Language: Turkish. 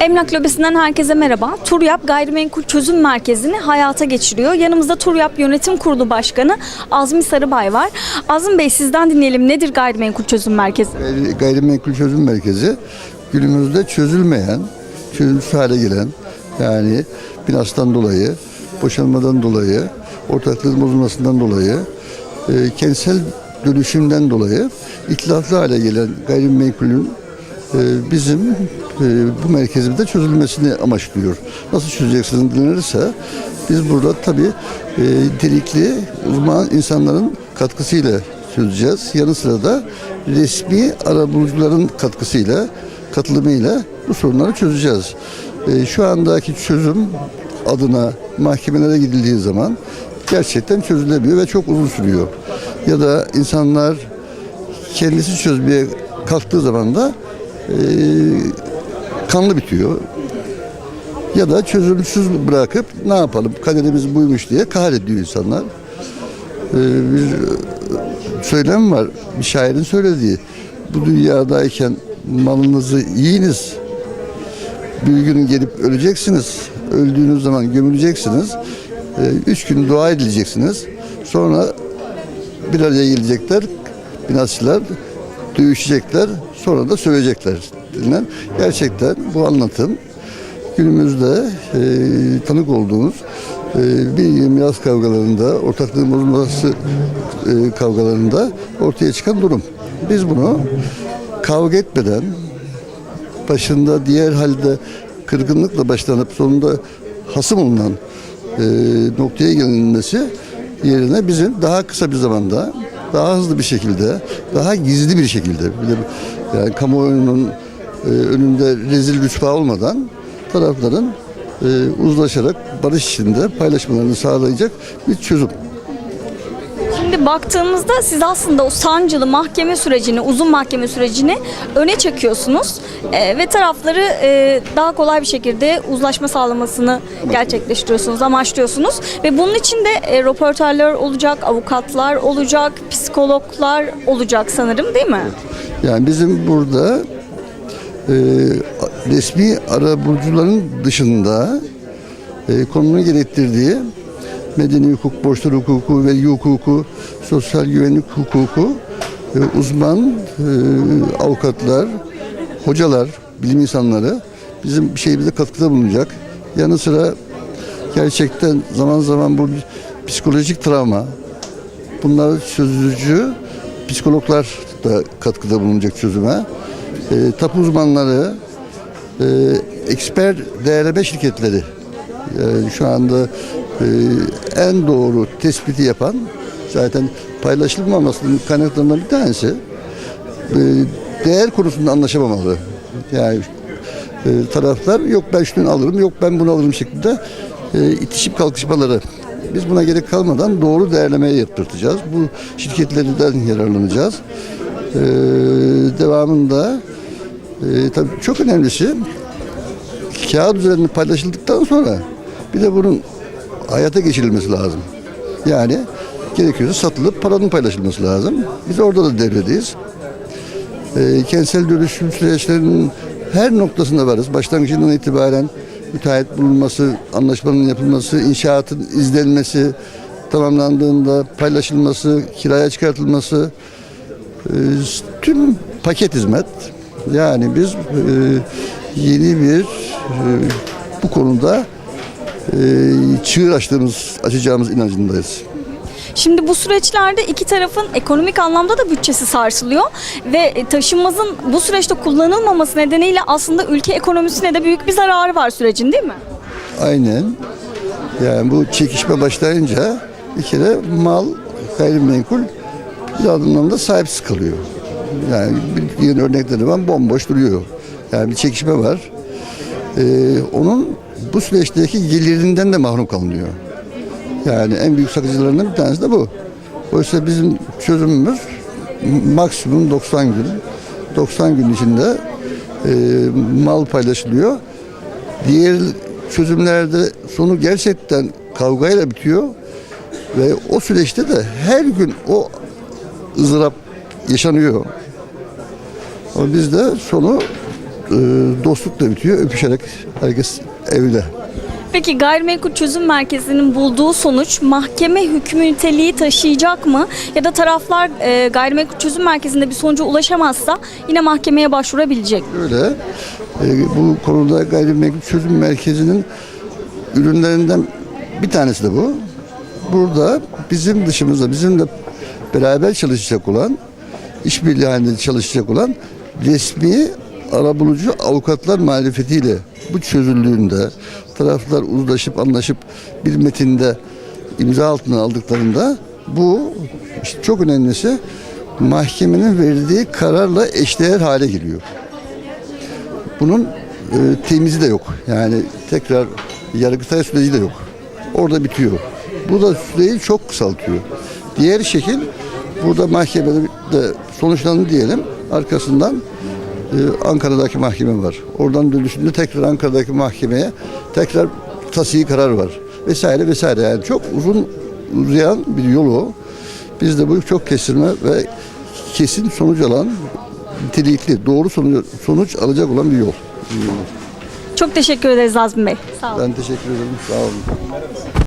Emlak Lobisi'nden herkese merhaba. Turyap Gayrimenkul Çözüm Merkezi'ni hayata geçiriyor. Yanımızda Turyap Yönetim Kurulu Başkanı Azmi Sarıbay var. Azmi Bey sizden dinleyelim. Nedir Gayrimenkul Çözüm Merkezi? Gayri- Gayrimenkul Çözüm Merkezi günümüzde çözülmeyen, çözümsüz hale gelen yani binasından dolayı, boşanmadan dolayı, ortaklığın bozulmasından dolayı, e, kentsel dönüşümden dolayı itilaflı hale gelen gayrimenkulün bizim e, bu merkezimizde çözülmesini amaçlıyor. Nasıl çözeceksiniz denilirse biz burada tabii e, delikli uzman insanların katkısıyla çözeceğiz. Yanı sıra da resmi arabulucuların katkısıyla, katılımıyla bu sorunları çözeceğiz. E, şu andaki çözüm adına mahkemelere gidildiği zaman gerçekten çözülemiyor ve çok uzun sürüyor. Ya da insanlar kendisi çözmeye kalktığı zaman da e, kanlı bitiyor. Ya da çözümsüz bırakıp ne yapalım kaderimiz buymuş diye kahrediyor insanlar. E, bir söylem var. Bir şairin söylediği. Bu dünyadayken malınızı yiyiniz. Bir gün gelip öleceksiniz. Öldüğünüz zaman gömüleceksiniz. E, üç gün dua edileceksiniz. Sonra bir araya gelecekler. Binasçılar dövüşecekler. Sonra da sövecekler. Gerçekten bu anlatım günümüzde e, tanık olduğumuz e, bir miras kavgalarında, ortaklığın bozulması e, kavgalarında ortaya çıkan durum. Biz bunu kavga etmeden, başında diğer halde kırgınlıkla başlanıp sonunda hasım olunan e, noktaya gelinmesi yerine bizim daha kısa bir zamanda, daha hızlı bir şekilde, daha gizli bir şekilde, yani kamuoyunun e, önünde rezil rüsva olmadan tarafların e, uzlaşarak barış içinde paylaşmalarını sağlayacak bir çözüm. Şimdi baktığımızda siz aslında o sancılı mahkeme sürecini, uzun mahkeme sürecini öne çekiyorsunuz. Ee, ve tarafları e, daha kolay bir şekilde uzlaşma sağlamasını gerçekleştiriyorsunuz, amaçlıyorsunuz. Ve bunun için de e, röportörler olacak, avukatlar olacak, psikologlar olacak sanırım değil mi? Yani bizim burada e, resmi arabulucuların dışında e, konunun gerektirdiği medeni hukuk, borçlar hukuku, vergi hukuku, sosyal güvenlik hukuku, e, uzman e, avukatlar, hocalar, bilim insanları bizim şeyimize katkıda bulunacak. Yanı sıra gerçekten zaman zaman bu psikolojik travma, bunlar çözücü psikologlar da katkıda bulunacak çözüme. E, tapu uzmanları, e, eksper değerleme şirketleri yani şu anda e, en doğru tespiti yapan zaten paylaşılmamasının kaynaklarından bir tanesi e, değer konusunda anlaşamamalı. Yani e, taraflar yok ben şunu alırım yok ben bunu alırım şeklinde e, itişip kalkışmaları. Biz buna gerek kalmadan doğru değerlemeyi yaptırtacağız. Bu şirketlerden yararlanacağız. Devamında tabii çok önemlisi kağıt üzerinde paylaşıldıktan sonra bir de bunun hayata geçirilmesi lazım. Yani gerekiyorsa satılıp paranın paylaşılması lazım. Biz orada da devredeyiz. E, kentsel dönüşüm süreçlerinin her noktasında varız. Başlangıcından itibaren müteahhit bulunması, anlaşmanın yapılması, inşaatın izlenmesi, tamamlandığında paylaşılması, kiraya çıkartılması, e, tüm paket hizmet. Yani biz e, yeni bir e, bu konuda çığır açtığımız, açacağımız inancındayız. Şimdi bu süreçlerde iki tarafın ekonomik anlamda da bütçesi sarsılıyor ve e, taşınmazın bu süreçte kullanılmaması nedeniyle aslında ülke ekonomisine de büyük bir zararı var sürecin değil mi? Aynen. Yani bu çekişme başlayınca bir kere mal, gayrimenkul bir anlamda sahipsiz kalıyor. Yani bir örnekleri var bomboş duruyor. Yani bir çekişme var. Ee, onun bu süreçteki gelirinden de mahrum kalınıyor. Yani en büyük sakıncılarından bir tanesi de bu. Oysa bizim çözümümüz maksimum 90 gün. 90 gün içinde e, mal paylaşılıyor. Diğer çözümlerde sonu gerçekten kavgayla bitiyor ve o süreçte de her gün o ızdırap yaşanıyor. Ama biz de sonu e, dostlukla bitiyor. Öpüşerek herkes evde. Peki gayrimenkul çözüm merkezinin bulduğu sonuç mahkeme hükmü niteliği taşıyacak mı? Ya da taraflar e, gayrimenkul çözüm merkezinde bir sonuca ulaşamazsa yine mahkemeye başvurabilecek mi? Öyle. e, bu konuda gayrimenkul çözüm merkezinin ürünlerinden bir tanesi de bu. Burada bizim dışımızda bizimle beraber çalışacak olan, işbirliği halinde çalışacak olan resmi arabulucu avukatlar marifetiyle bu çözüldüğünde taraflar uzlaşıp anlaşıp bir metinde imza altına aldıklarında bu işte çok önemlisi mahkemenin verdiği kararla eşdeğer hale geliyor. Bunun e, temizi de yok. Yani tekrar yargıtay süreci de yok. Orada bitiyor. Bu da süreyi çok kısaltıyor. Diğer şekil burada mahkemede de sonuçlandı diyelim. Arkasından Ankara'daki mahkeme var. Oradan dönüşünde tekrar Ankara'daki mahkemeye tekrar tasihi karar var. Vesaire vesaire. Yani çok uzun uzayan bir yol o. Biz de bu çok kestirme ve kesin sonuç alan nitelikli, doğru sonuç, sonuç alacak olan bir yol. Çok teşekkür ederiz Azmi Bey. Sağ olun. Ben teşekkür ederim. Sağ olun.